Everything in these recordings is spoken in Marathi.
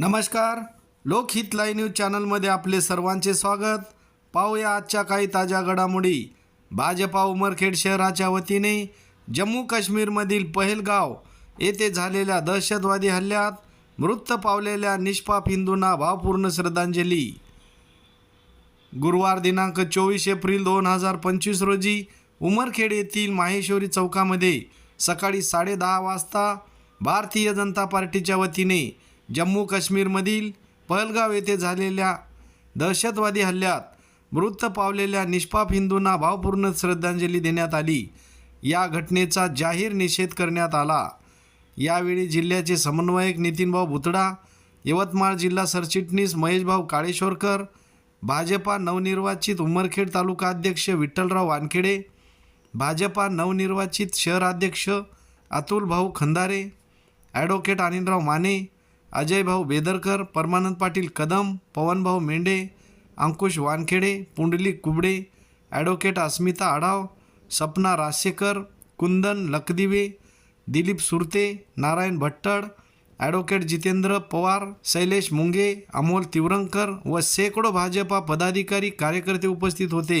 नमस्कार. लोकहित लाईव्ह न्यूज चॅनलमध्ये आपले सर्वांचे स्वागत. पाहूया आजच्या काही ताज्या घडामोडी. भाजपा उमरखेड शहराच्या वतीने जम्मू काश्मीरमधील पहलगाव येथे झालेल्या दहशतवादी हल्ल्यात मृत पावलेल्या निष्पाप हिंदूंना भावपूर्ण श्रद्धांजली. गुरुवार दिनांक चोवीस एप्रिल दोन हजार पंचवीस रोजी उमरखेड येथील माहेश्वरी चौकामध्ये सकाळी साडेदहा वाजता भारतीय जनता पार्टीच्या वतीने जम्मू काश्मीरमधील पहलगाव येथे झालेल्या दहशतवादी हल्ल्यात मृत पावलेल्या निष्पाप हिंदूंना भावपूर्ण श्रद्धांजली देण्यात आली. या घटनेचा जाहीर निषेध करण्यात आला. यावेळी जिल्ह्याचे समन्वयक नितीनभाऊ भुतडा यवतमाळ जिल्हा सरचिटणीस महेशभाऊ काळेश्वरकर भाजपा नवनिर्वाचित उमरखेड तालुका अध्यक्ष विठ्ठलराव वानखेडे भाजपा नवनिर्वाचित शहराध्यक्ष Atulbhau Khandare advocate Anilrao Mane Ajaybhau Bedarkar Paramanand Patil Kadam Pavanbhau Mendhe Ankush Wankhede Pundlik Kubde advocate Asmita Adhav Sapna Rasekar Kundan Lakhdive Dilip Surte Narayan Bhattad advocate Jitendra Pawar Shailesh Munge Amol Tivrankar व शेकडो भाजपा पदाधिकारी कार्यकर्ते उपस्थित होते.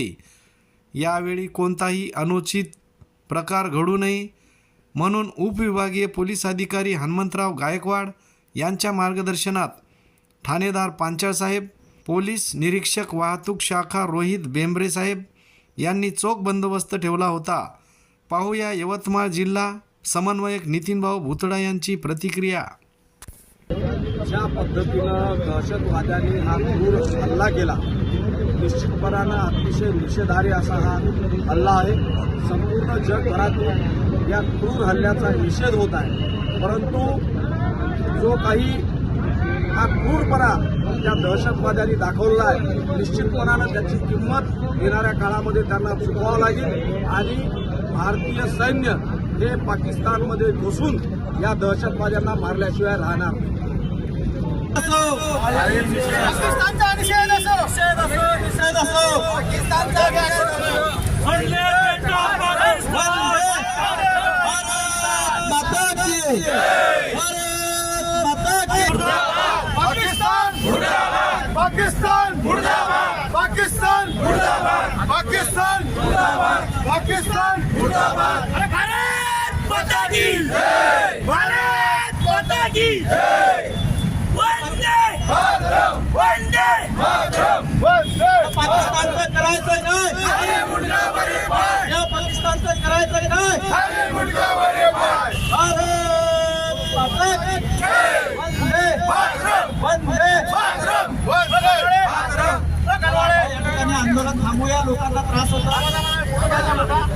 यावेळी कोणताही अनुचित प्रकार घडू नये म्हणून उपविभागीय पोलीस अधिकारी हनुमंतराव गायकवाड यांच्या मार्गदर्शनात ठाणेदार पांचाळसाहेब पोलीस निरीक्षक वाहतूक शाखा रोहित बेंबरेसाहेब यांनी चोख बंदोबस्त ठेवला होता. पाहूया यवतमाळ जिल्हा समन्वयक नितीनभाऊ भुतडा यांची प्रतिक्रिया. ज्या पद्धतीनं दहशतवाद्यांनी हा क्रूर हल्ला केला निश्चितपणानं अतिशय निषेधार्य असा हा हल्ला आहे. संपूर्ण जगभरातून या क्रूर हल्ल्याचा निषेध होत आहे. परंतु जो काही हा क्रूरपणा त्या दहशतवाद्यांनी दाखवला आहे निश्चितपणानं त्याची किंमत येणाऱ्या काळामध्ये त्यांना चुकवावं लागेल आणि भारतीय सैन्य हे पाकिस्तानमध्ये घुसून या दहशतवाद्यांना मारल्याशिवाय राहणार नाही. पाकिस्तान मुर्दाबाद. पाकिस्तान मुर्दाबाद. पाकिस्तान मुर्दाबाद. पाकिस्तान मुर्दाबाद. अरे भारत माता की भारत माता की वंदे वंदे वंदे पाकिस्तानचं करायचं नाही या पाकिस्तानचं करायचं नाही भारत माता की वंदे वंदे थांबूया लोकांना त्रास होता.